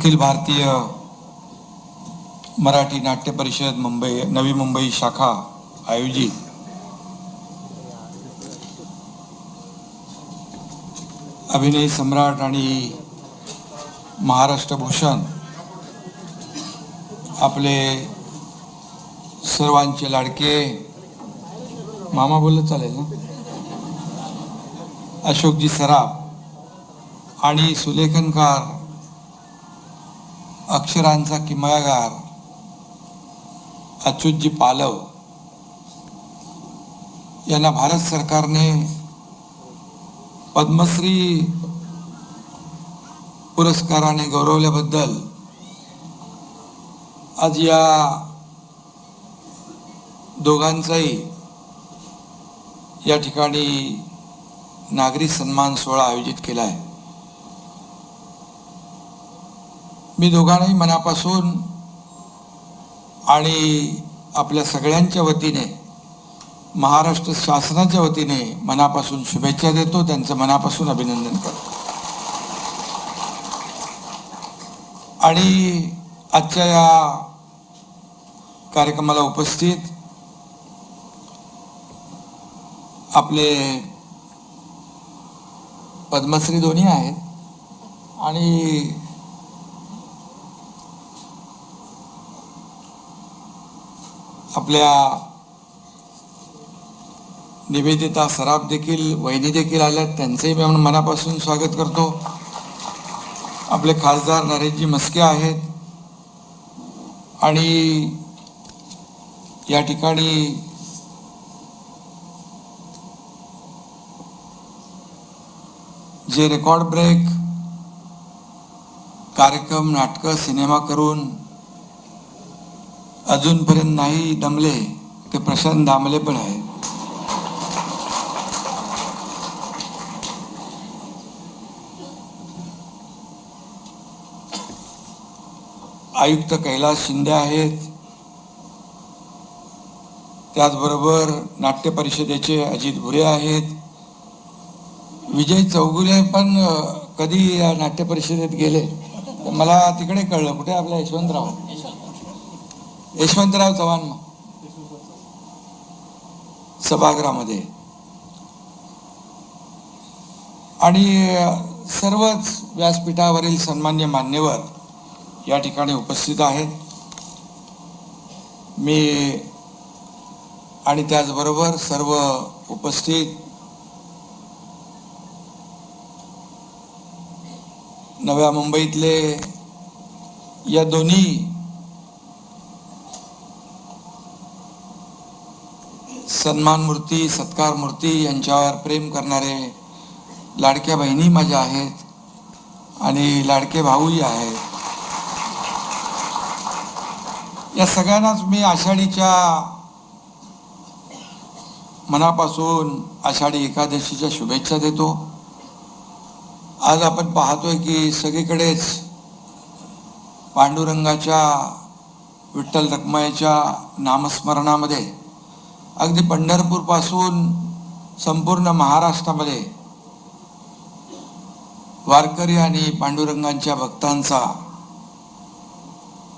अखिल भारतीय मराठी नाट्य परिषद मुंबई नवी मुंबई शाखा आयोजित. अभिनय सम्राट आणि महाराष्ट्र भूषण आपले सर्वांचे लाडके. मामा बोललं चालेल ना? अशोकजी सराफ आणि सुलेखनकार अक्षरांचा किमयागार अच्युतजी पालव. यांना भारत सरकारने पद्मश्री पुरस्काराने गौरवल्याबद्दल आज या दोघांचाही या ठिकाणी नागरी सन्मान सोहळा आयोजित केला आहे. मी दोघांनाही मनापासून आणि आपल्या सगळ्यांच्या वतीने महाराष्ट्र शासनाच्या वतीने मनापासून शुभेच्छा देतो त्यांचं मनापासून अभिनंदन करतो. आणि आजच्या या कार्यक्रमाला उपस्थित आपले पद्मश्री दोन्ही आहेत आणि आपल्या निवेदिता सराफ देखील वहिनी देखील आल्यात त्यांचंही मी मनापासून स्वागत करतो. आपले खासदार नरेशजी मस्के आहेत. आणि या ठिकाणी जे रेकॉर्ड ब्रेक कार्यक्रम नाटकं सिनेमा करून अजूनपर्यंत नाही दमले ते प्रशांत दामले पण आहे आयुक्त कैलास शिंदे आहेत. त्याचबरोबर नाट्य परिषदेचे अजित भुरे आहेत. विजय चौगुले पण कधी या नाट्य परिषदेत गेले? तर मला तिकडे कळलं. कुठे आपल्या यशवंतराव? यशवंतराव चव्हाण सभागृहामध्ये. आणि सर्वच व्यासपीठावरील सन्मान्य मान्यवर या ठिकाणी उपस्थित आहेत. मी आणि त्याचबरोबर सर्व उपस्थित नव्या मुंबईतले या दोन्ही सन्मान मूर्ती सत्कार मूर्ती यांच्यावर प्रेम करणारे लाडक्या बहिणी माझ्या आहेत आणि लाडके भाऊही आहेत. या सगळ्यांनाच मी आषाढीच्या मनापासून आषाढी एकादशीच्या शुभेच्छा देतो. आज आपण पाहतोय की सगळीकडेच पांडुरंगाच्या विठ्ठल रखमाईच्या नामस्मरणामध्ये अगदी पंढरपूरपासून संपूर्ण महाराष्ट्रामध्ये वारकरी आणि पांडुरंगांच्या भक्तांचा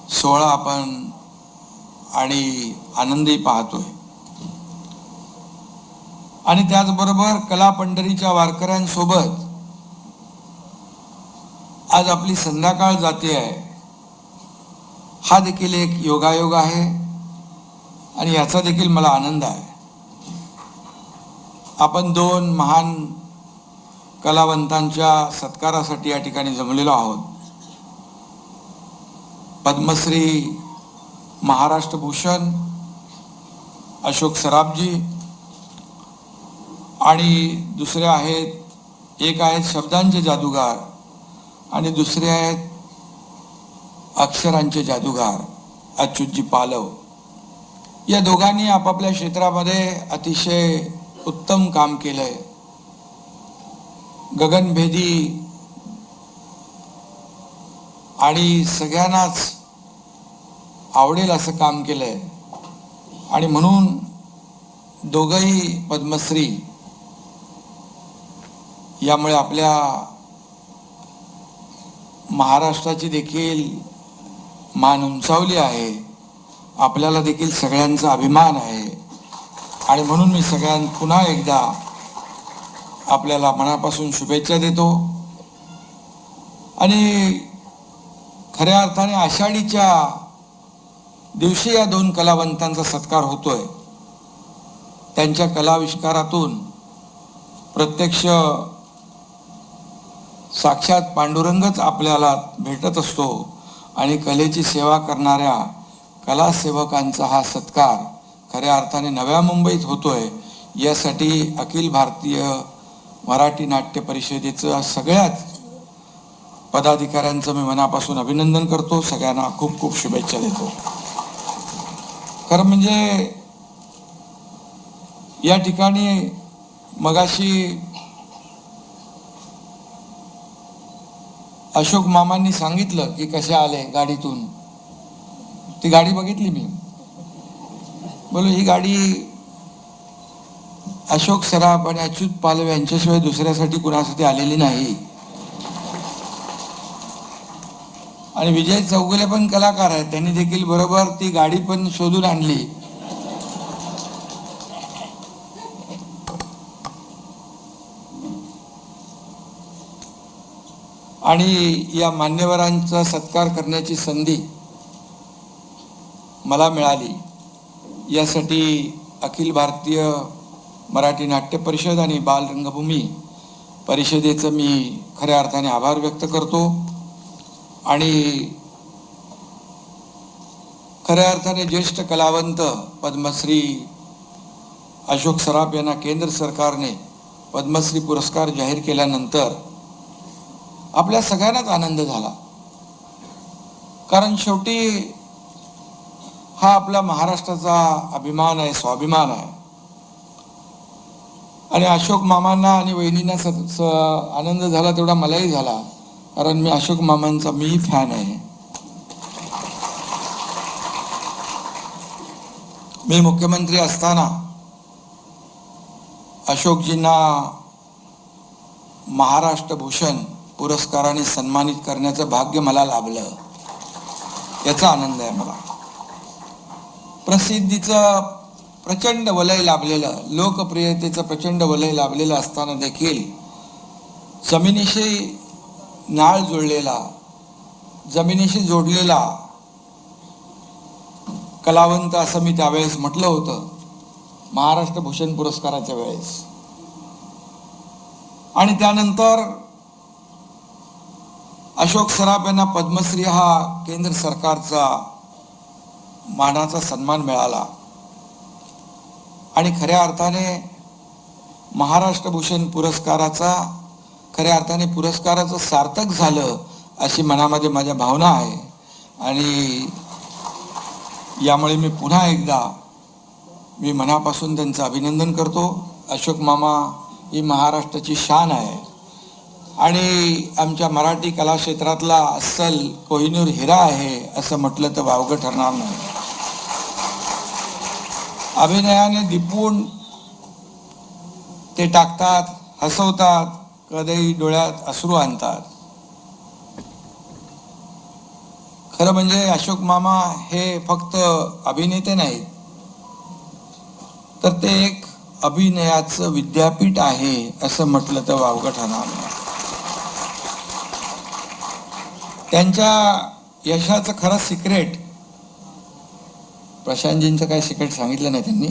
सोहळा आपण आणि आनंदी पाहतोय. आणि त्याचबरोबर कला पंढरीच्या वारकऱ्यांसोबत आज आपली संध्याकाळ जाते आहे. हा देखील एक योगायोग आहे. आणि याचा देखील मला आनंद आहे. आपण दोन महान कलावंतांच्या सत्कारासाठी या ठिकाणी जमलेलो आहोत. पद्मश्री महाराष्ट्र भूषण अशोक सराबजी आणि दुसरे आहेत एक आहेत शब्दांचे जादूगार आणि दुसरे आहेत अक्षरांचे जादूगार अच्युतजी पालव. या दोघांनी आपापल्या क्षेत्रामध्ये अतिशय उत्तम काम केलंय. गगनभेदी आणि सगळ्यांनाच आवडेल असं काम केलंय. आणि म्हणून दोघंही पद्मश्री यामुळे आपल्या महाराष्ट्राची देखील मान उंचावली आहे. आपल्याला देखील सगळ्यांचा अभिमान आहे. आणि म्हणून मी सगळ्यां पुन्हा एकदा आपल्याला मनापासून शुभेच्छा देतो. आणि खऱ्या अर्थाने आषाढीच्या दिवशी या दोन कलावंतांचा सत्कार होतोय. त्यांच्या कलाविष्कारातून प्रत्यक्ष साक्षात पांडुरंगच आपल्याला भेटत असतो. आणि कलेची सेवा करणाऱ्या कलासेवकांचा हा सत्कार खऱ्या अर्थाने नव्या मुंबईत होतोय. यासाठी अखिल भारतीय मराठी नाट्य परिषदेचं सगळ्याच पदाधिकाऱ्यांचं मी मनापासून अभिनंदन करतो. सगळ्यांना खूप खूप शुभेच्छा देतो. खरं म्हणजे या ठिकाणी मगाशी अशोक मामांनी सांगितलं की कसे आले गाडीतून? ती गाडी बघितली मी. बोलो ही गाडी अशोक सराफ आणि अच्युत पालव यांच्याशिवाय दुसऱ्यासाठी कुणासाठी आलेली नाही. आणि विजय चौगुले पण कलाकार आहेत. त्यांनी देखील बरोबर ती गाडी पण शोधून आणली. आणि या मान्यवरांचा सत्कार करण्याची संधी मला मिळाली. यासाठी अखिल भारतीय मराठी नाट्य परिषद आणि बाल रंगभूमी परिषदेचं मी खऱ्या अर्थाने आभार व्यक्त करतो. आणि खऱ्या अर्थाने ज्येष्ठ कलावंत पद्मश्री अशोक सराफ यांना केंद्र सरकारने पद्मश्री पुरस्कार जाहीर केल्यानंतर आपल्या सगळ्यांनाच आनंद झाला. कारण शेवटी हा आपला महाराष्ट्राचा अभिमान आहे स्वाभिमान आहे. आणि अशोक मामांना आणि वहिनींना स स- आनंद झाला तेवढा मलाही झाला. कारण मी अशोक मामांचा मीही फॅन आहे. मी मुख्यमंत्री असताना अशोकजींना महाराष्ट्र भूषण पुरस्काराने सन्मानित करण्याचं भाग्य मला लाभलं. याचा आनंद आहे मला. प्रसिद्धीचं प्रचंड वलय लाभलेलं लोकप्रियतेचं प्रचंड वलय लाभलेलं असताना देखील जमिनीशी नाळ जुळलेला जमिनीशी जोडलेला कलावंत असं मी त्यावेळेस म्हटलं होतं महाराष्ट्र भूषण पुरस्काराच्या वेळेस. आणि त्यानंतर अशोक सराफ यांना पद्मश्री हा केंद्र सरकारचा मानाचा सन्मान मिळाला. आणि खऱ्या अर्थाने महाराष्ट्रभूषण पुरस्काराचा खऱ्या अर्थाने पुरस्काराचं सार्थक झालं अशी मनामध्ये माझ्या भावना आहे. आणि यामुळे मी पुन्हा एकदा मी मनापासून त्यांचं अभिनंदन करतो. अशोक मामा ही महाराष्ट्राची शान आहे. आणि आमच्या मराठी कला क्षेत्रातला अस्सल कोहिनूर हिरा आहे असं म्हटलं तर वावगं ठरणार नाही. अभिनयाने दिपून ते टाकतात हसवतात कधी डोळ्यात अश्रू आणतात. खरं म्हणजे अशोक मामा हे फक्त अभिनेते नाहीत. तर ते एक अभिनयाचं विद्यापीठ आहे असं म्हटलं तर वावगं ठरणार त्यांच्या यशाचं खरं सिक्रेट प्रशांतजींचं काही सिक्रेट सांगितलं नाही त्यांनी.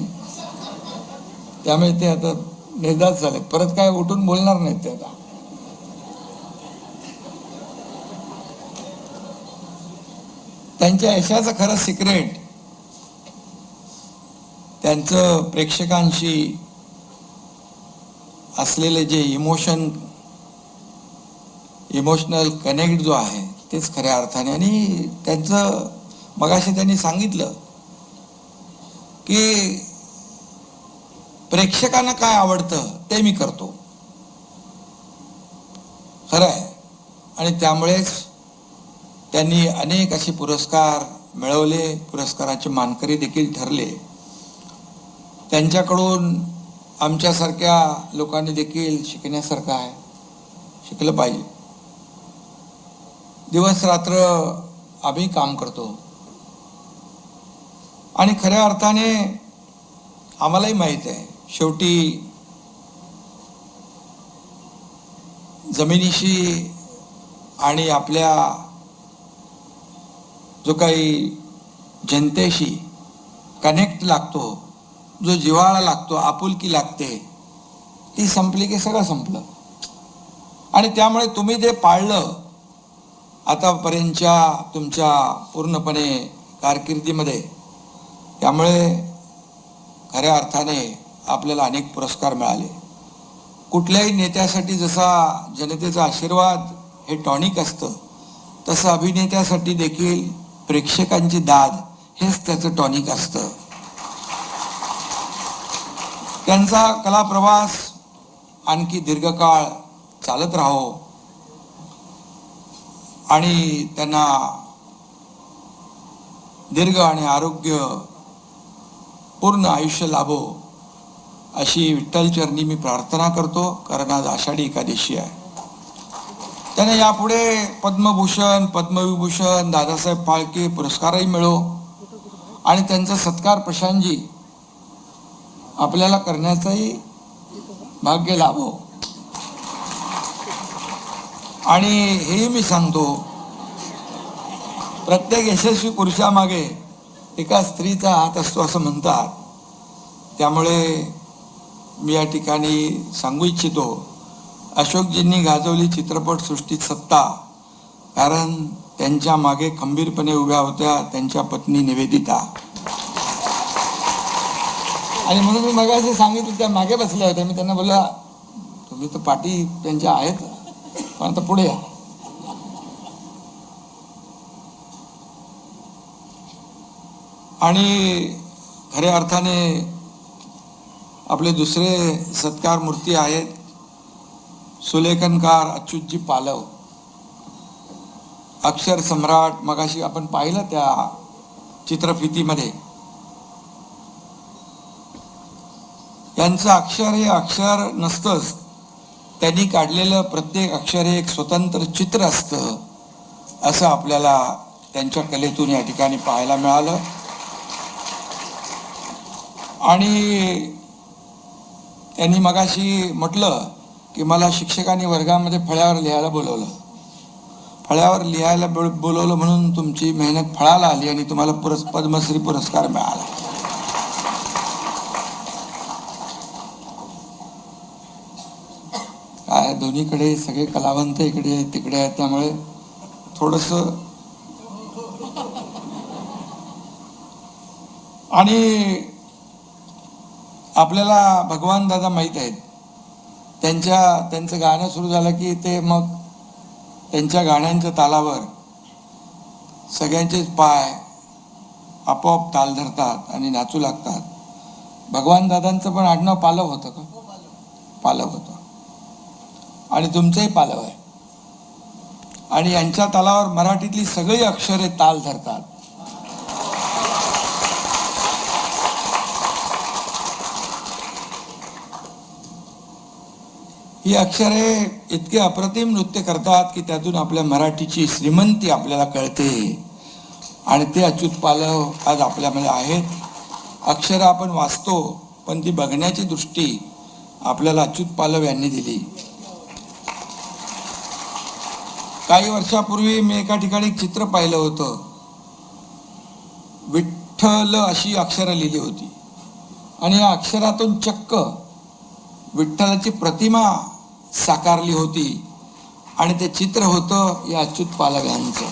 त्यामुळे ते आता निर्धार झाले परत काय उठून बोलणार नाहीत ते आता. त्यांच्या यशाचं खरं सिक्रेट त्यांचं प्रेक्षकांशी असलेले जे इमोशन इमोशनल कनेक्ट जो आहे तेच खऱ्या अर्थाने. आणि त्यांचं मगाशी त्यांनी सांगितलं की प्रेक्षकांना काय आवडतं ते मी करतो. खरं आहे आणि त्यामुळेच त्यांनी अनेक असे पुरस्कार मिळवले पुरस्काराचे मानकरी देखील ठरले. त्यांच्याकडून आमच्यासारख्या लोकांनी देखील शिकण्यासारखं आहे शिकलं पाहिजे. दिवस रात्र आम्ही काम करतो. आणि खऱ्या अर्थाने आम्हालाही माहीत आहे. शेवटी जमिनीशी आणि आपल्या जो काही जनतेशी कनेक्ट लागतो जो जिव्हाळा लागतो आपुलकी लागते ती संपली की सगळं संपलं. आणि त्यामुळे तुम्ही जे पाळलं आतापर्यंतच्या तुमच्या पूर्णपणे कारकिर्दीमध्ये त्यामुळे खऱ्या अर्थाने आपल्याला अनेक पुरस्कार मिळाले. कुठल्याही नेत्यासाठी जसा जनतेचा आशीर्वाद हे टॉनिक असतं तसं अभिनेत्यासाठी देखील प्रेक्षकांची दाद हेच त्याचं टॉनिक असतं. त्यांचा कला प्रवास आणखी दीर्घकाळ चालत राहो आणि त्यांना दीर्घ आणि आरोग्य पूर्ण आयुष्य लाभो अशी विठ्ठलचरणी मी प्रार्थना करतो कारण आज आषाढी एकादशी आहे. त्याने यापुढे पद्मभूषण पद्मविभूषण दादासाहेब फाळके पुरस्कारही मिळो आणि त्यांचा सत्कार प्रशांतजी आपल्याला करण्याचंही भाग्य लाभो. आणि हेही मी सांगतो प्रत्येक यशस्वी पुरुषामागे एका स्त्रीचा हात असतो असं म्हणतात. त्यामुळे मी या ठिकाणी सांगू इच्छितो अशोकजींनी गाजवली चित्रपटसृष्टीत सत्ता कारण त्यांच्या मागे खंबीरपणे उभ्या होत्या त्यांच्या पत्नी निवेदिता. आणि म्हणून मी मगाशी सांगितलं त्या मागे बसल्या होत्या. मी त्यांना बोलला तुम्ही तर पाठी त्यांच्या आहेत पण आता पुढे या. आणि खऱ्या अर्थाने आपले दुसरे सत्कार मूर्ती आहेत सुलेखनकार अच्युतजी पालव. अक्षर सम्राट मगाशी आपण पाहिलं त्या चित्रफितीमध्ये. यांचं अक्षर हे अक्षर नसतंच त्यांनी काढलेलं प्रत्येक अक्षर हे एक स्वतंत्र चित्र असतं असं आपल्याला त्यांच्या कलेतून या ठिकाणी पाहायला मिळालं. आणि त्यांनी मगाशी म्हटलं की मला शिक्षकांनी वर्गामध्ये फळ्यावर लिहायला बोलवलं. फळ्यावर लिहायला बोलवलं म्हणून तुमची मेहनत फळाला आली आणि तुम्हाला पुरस् पद्मश्री पुरस्कार मिळाला. काय दोन्हीकडे सगळे कलावंत इकडे आहेत, तिकडे आहेत त्यामुळे थोडस आणि आपल्याला भगवान दादा माहीत आहेत. त्यांच्या त्यांचं गाणं सुरू झालं की ते मग त्यांच्या गाण्यांच्या तालावर सगळ्यांचेच पाय आपोआप ताल धरतात आणि नाचू लागतात. भगवान दादांचं पण आडनाव पालव होतं का? पालव होतं. आणि तुमचंही पालव आहे. आणि यांच्या तालावर मराठीतली सगळी अक्षरे ताल धरतात. ही अक्षरे इतके अप्रतिम नृत्य करतात की त्यातून आपल्या मराठीची श्रीमंती आपल्याला कळते. आणि ते अच्युत पालव आज आपल्यामध्ये आहेत. अक्षरं आपण वाचतो पण ती बघण्याची दृष्टी आपल्याला अच्युत पालव यांनी दिली. काही वर्षापूर्वी मी एका ठिकाणी चित्र पाहिलं होतं. विठ्ठल अशी अक्षरं लिहिली होती. आणि या अक्षरातून चक्क विठ्ठलाची प्रतिमा साकारली होती. आणि ते चित्र होतं या अच्युत पालक यांचं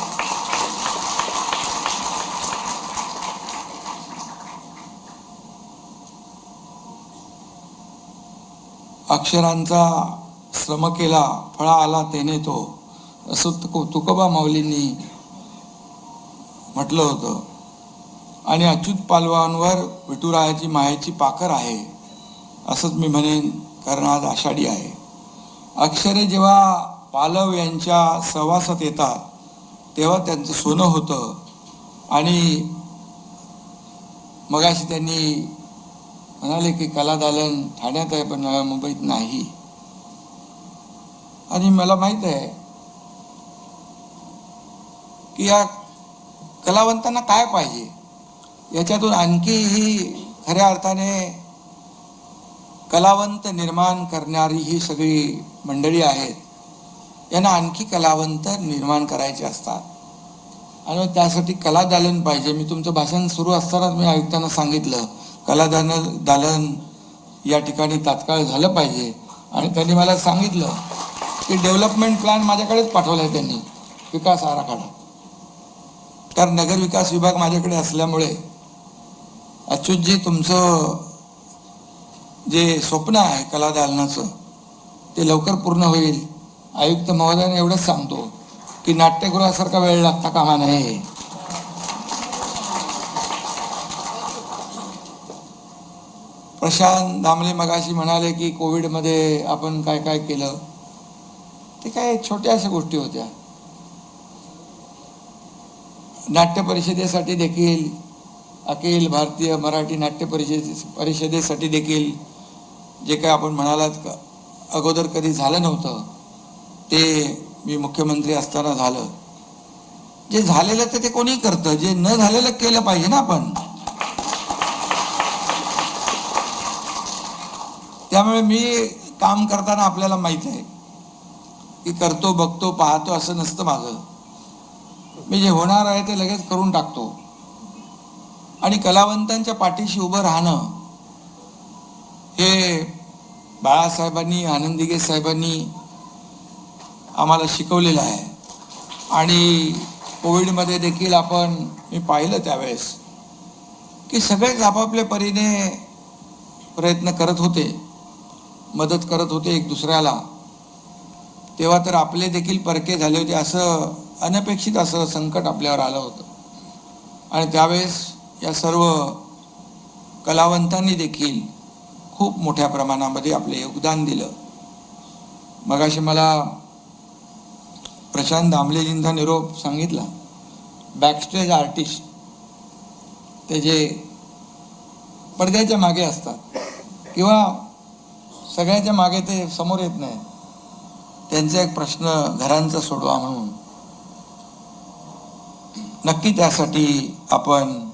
अक्षरांचा श्रम केला फळा आला तेने तो. असं तुकोबा माऊलींनी म्हटलं होतं. आणि अच्युत पालवांवर विठुरायाची मायेची पाखर आहे. असंच मी म्हणेन कारण आज आषाढी आहे. अक्षरे जेव्हा पालव यांच्या सहवासात येतात तेव्हा त्यांचं सोनं होतं. आणि मगाशी त्यांनी म्हणाले की कलादालन ठाण्यात आहे पण नव्या मुंबईत नाही. आणि मला माहीत आहे की या कलावंतांना काय पाहिजे? याच्यातून आणखी ही खऱ्या अर्थाने कलावंत निर्माण करणारी ही सगळी मंडळी आहेत. यांना आणखी कलावंत निर्माण करायचे असतात. आणि त्यासाठी कला दालन पाहिजे. मी तुमचं भाषण सुरू असतानाच मी आयुक्तांना सांगितलं कला दान दालन या ठिकाणी तात्काळ झालं पाहिजे. आणि त्यांनी मला सांगितलं की डेव्हलपमेंट प्लॅन माझ्याकडेच पाठवला आहे त्यांनी. विकास आराखडा. कारण नगर विकास विभाग माझ्याकडे असल्यामुळे अच्युतजी तुमचं जे स्वप्न आहे कला दालनाचं ते लवकर पूर्ण होईल. आयुक्त महोदयाने एवढंच सांगतो की नाट्यगृहासारखा वेळ लागता कामा नये. प्रशांत दामले मगाशी म्हणाले की कोविडमध्ये आपण काय काय केलं ते काय छोट्याशा गोष्टी होत्या. नाट्य परिषदेसाठी देखील अखिल भारतीय मराठी नाट्य परिषदे परिषदेसाठी देखील जे काय आपण म्हणालात का अगोदर कधी झालं नव्हतं ते मी मुख्यमंत्री असताना झालं. जे झालेलं तर ते कोणी करतं जे न झालेलं केलं पाहिजे ना आपण. त्यामुळे मी काम करताना आपल्याला माहीत आहे की करतो बघतो पाहतो असं नसतं माझं. मी जे होणार आहे ते लगेच करून टाकतो. आणि कलावंतांच्या पाठीशी उभं राहणं हे बाळासाहेबांनी आनंदिगे साहेबांनी आम्हाला शिकवलेलं आहे. आणि कोविडमध्ये देखील आपण मी पाहिलं त्यावेळेस की सगळेच आपापल्या परीने प्रयत्न करत होते मदत करत होते एक दुसऱ्याला. तेव्हा तर आपले देखील परके झाले होते असं अनपेक्षित असं संकट आपल्यावर आलं होतं. आणि त्यावेळेस या सर्व कलावंतांनी देखील खूप मोठ्या प्रमाणामध्ये आपले योगदान दिलं. मगाशी मला प्रशांत दामलेजींचा निरोप सांगितला. बॅकस्टेज आर्टिस्ट ते जे पडद्याच्या मागे असतात. किंवा सगळ्याच्या मागे ते समोर येत नाही. त्यांचा एक प्रश्न घरांचा सोडवा म्हणून. नक्की त्यासाठी आपण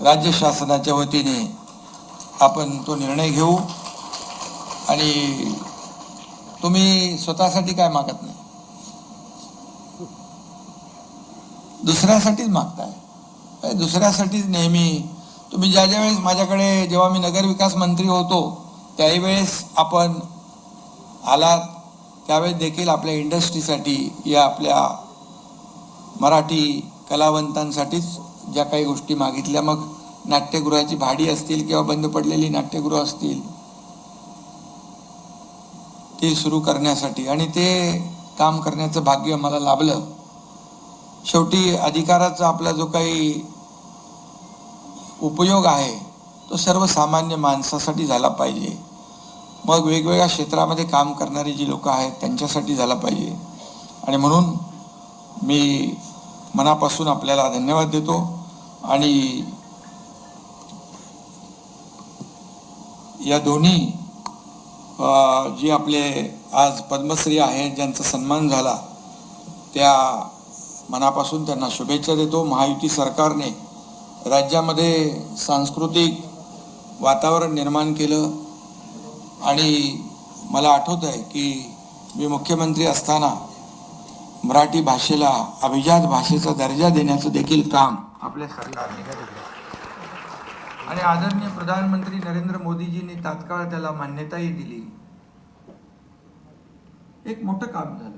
राज्य शासनाच्या वतीने आपण तो निर्णय घेऊ. आणि तुम्ही स्वतःसाठी काय मागत नाही? दुसऱ्यासाठीच मागताय. दुसऱ्यासाठीच नेहमी तुम्ही ज्या ज्या वेळेस माझ्याकडे जेव्हा मी नगरविकास मंत्री होतो त्याही वेळेस आपण आलात. त्यावेळेस देखील आपल्या इंडस्ट्रीसाठी या आपल्या मराठी कलावंतांसाठीच ज्या काही गोष्टी मागितल्या मग नाट्यगृहाची भाडी असतील किंवा बंद पडलेली नाट्यगृह असतील ते सुरू करण्यासाठी. आणि ते काम करण्याचं भाग्य मला लाभलं. शेवटी अधिकाराचा आपला जो काही उपयोग आहे तो सर्वसामान्य माणसासाठी झाला पाहिजे. मग वेगवेगळ्या क्षेत्रामध्ये काम करणारी जी लोकं आहेत त्यांच्यासाठी झाला पाहिजे. आणि म्हणून मी मनापासून आपल्याला धन्यवाद देतो. आणि या दोन्ही जी जे आपले आज पद्मश्री आहेत ज्यांचा सन्मान झाला त्या मनापासून त्यांना शुभेच्छा देतो. महायुती सरकारने राज्यामध्ये सांस्कृतिक वातावरण निर्माण केलं. आणि मला आठवत आहे की मी मुख्यमंत्री असताना मराठी भाषेला अभिजात भाषेचा दर्जा देण्याचं देखील काम आपल्या सरकारने केलं आणि आदरणीय प्रधानमंत्री नरेंद्र मोदीजींनी तात्काळ त्याला मान्यताही दिली. एक मोठं काम झालं.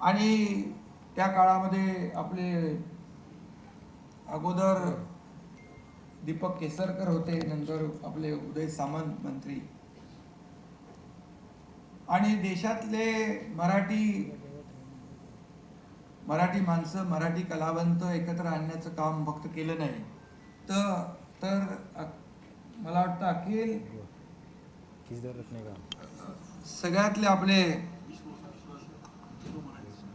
आणि त्या काळामध्ये आपले अगोदर दीपक केसरकर होते नंतर आपले उदय सामंत मंत्री. आणि देशातले मराठी मराठी माणसं मराठी कलावंत एकत्र आणण्याचं काम फक्त केलं नाही. तर तर मला वाटतं अखिल सगळ्यातले आपले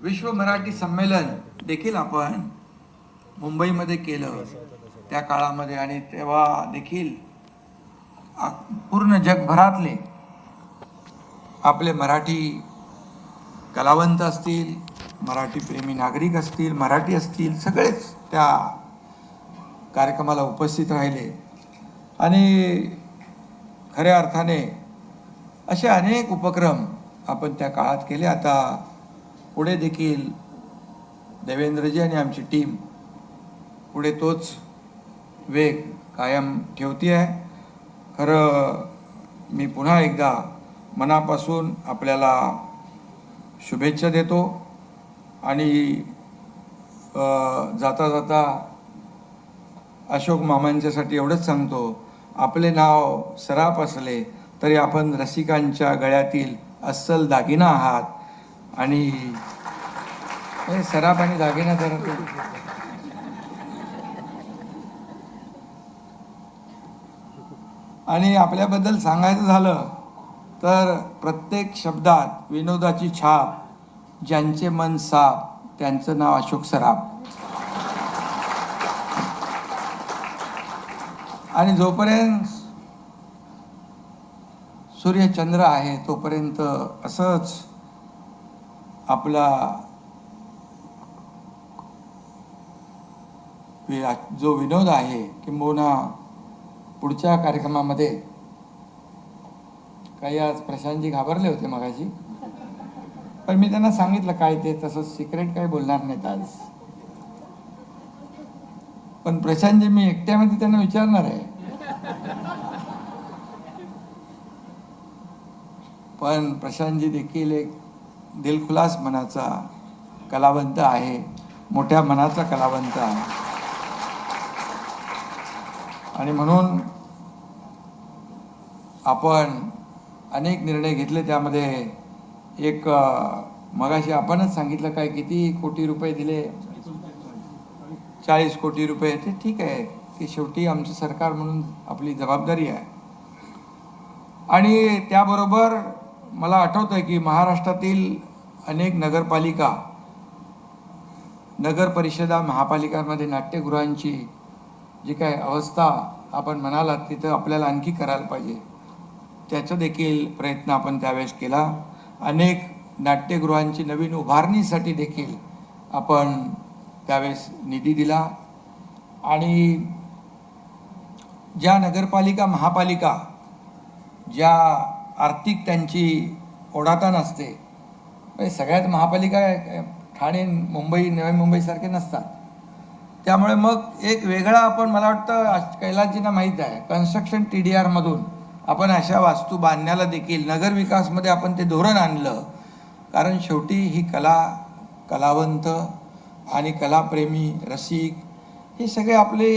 विश्व मराठी संमेलन देखील आपण मुंबईमध्ये केलं त्या काळामध्ये आणि तेव्हा देखील पूर्ण जगभरातले आपले मराठी कलावंत असतील मराठीप्रेमी नागरिक असतील मराठी असतील सगळेच त्या कार्यक्रमाला उपस्थित राहिले. आणि खऱ्या अर्थाने असे अनेक उपक्रम आपण त्या काळात केले. आता पुढे देखील देवेंद्रजी आणि आमची टीम पुढे तोच वेग कायम ठेवती आहे खरं मी पुन्हा एकदा मनापासून आपल्याला शुभेच्छा देतो. आणि जाता जाता अशोक मामांच्यासाठी एवढंच सांगतो आपले नाव सराप असले तरी आपण रसिकांच्या गळ्यातील अस्सल दागिना आहात. आणि सराप आणि दागिना जरा आणि आपल्याबद्दल सांगायचं झालं तर प्रत्येक शब्दात विनोदाची छाप ज्यांचे मन साफ त्यांचं नाव अशोक सराफ. आणि जोपर्यंत सूर्यचंद्र आहे तोपर्यंत असंच आपला जो विनोद आहे किंबहुना पुढच्या कार्यक्रमामध्ये काही आज प्रशांतजी घाबरले होते मगाशी. पण मी त्यांना सांगितलं काय ते तसं सिक्रेट काही बोलणार नाहीत आज. पण प्रशांतजी मी एकट्यामध्ये त्यांना विचारणार आहे. पण प्रशांतजी देखील एक दिलखुलास मनाचा कलावंत आहे मोठ्या मनाचा कलावंत आहे. आणि म्हणून आपण अनेक निर्णय घेतले त्यामध्ये एक मगाशी आपणच सांगितलं काय किती कोटी रुपये दिले? चाळीस कोटी रुपये. ते ठीक आहे. ते शेवटी आमचं सरकार म्हणून आपली जबाबदारी आहे. आणि त्याबरोबर मला आठवतं आहे की महाराष्ट्रातील अनेक नगरपालिका नगर परिषदा महापालिकांमध्ये नाट्यगृहांची जी काय अवस्था आपण म्हणालात तिथं आपल्याला आणखी करायला पाहिजे. त्याचा देखील प्रयत्न आपण त्यावेळेस केला. अनेक नाट्यगृहांची नवीन उभारणीसाठी देखील आपण त्यावेळेस निधी दिला. आणि ज्या नगरपालिका महापालिका ज्या आर्थिक त्यांची ओढाताण असते म्हणजे सगळ्यात महापालिका ठाणे मुंबई नवी मुंबईसारखे नसतात. त्यामुळे मग एक वेगळा आपण मला वाटतं आज कैलासजींना माहीत आहे कन्स्ट्रक्शन टी डी आरमधून आपण अशा वास्तू बांधण्याला देखील नगरविकासमध्ये आपण ते धोरण आणलं. कारण शेवटी ही कला कलावंत आणि कलाप्रेमी रसिक हे सगळे आपले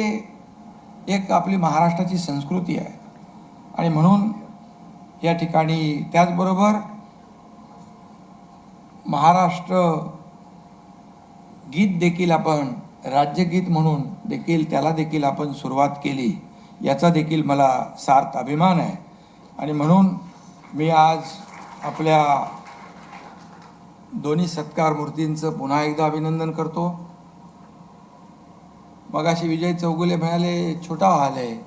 एक आपली महाराष्ट्राची संस्कृती आहे. आणि म्हणून या ठिकाणी त्याचबरोबर महाराष्ट्र गीत देखील आपण राज्यगीत म्हणून देखील त्याला देखील आपण सुरुवात केली. याचा देखील मला सार्थ अभिमान आहे. आणि म्हणून मी आज आपल्या दोन्ही सत्कार मूर्तींचं पुन्हा एकदा अभिनंदन करतो. मगाशी विजय चौगुले म्हणाले छोटा हॉल आहे.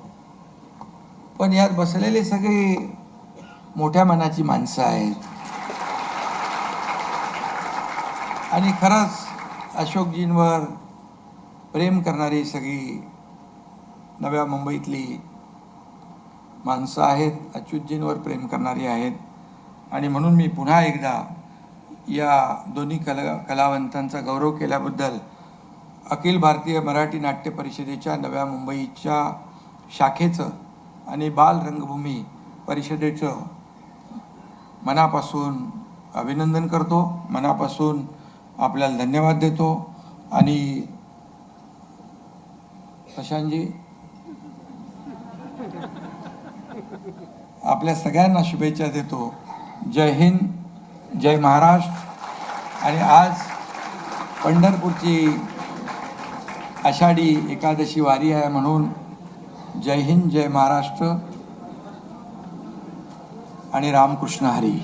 पण यात बसलेले सगळे मोठ्या मनाची माणसं आहेत. आणि खरंच अशोकजींवर प्रेम करणारी सगळी नव्या मुंबईतली माणसं आहेत अच्युतजींवर प्रेम करणारी आहेत. आणि म्हणून मी पुन्हा एकदा या दोन्ही कला कलावंतांचा गौरव केल्याबद्दल अखिल भारतीय मराठी नाट्य परिषदेच्या नव्या मुंबईच्या शाखेचं आणि बाल रंगभूमी परिषदेचं मनापासून अभिनंदन करतो. मनापासून आपल्याला धन्यवाद देतो. आणि प्रशांतजी आपल्या सगळ्यांना शुभेच्छा देतो. जय हिंद जय महाराष्ट्र. आणि आज पंढरपूरची आषाढी एकादशी वारी आहे म्हणून जय हिंद जय महाराष्ट्र आणि रामकृष्ण हरी.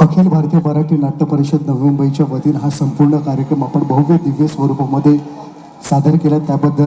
अखिल भारतीय मराठी नाट्य परिषद नवी मुंबईच्या वतीनं हा संपूर्ण कार्यक्रम आपण भव्य दिव्य स्वरूपामध्ये सादर केला. त्याबद्दल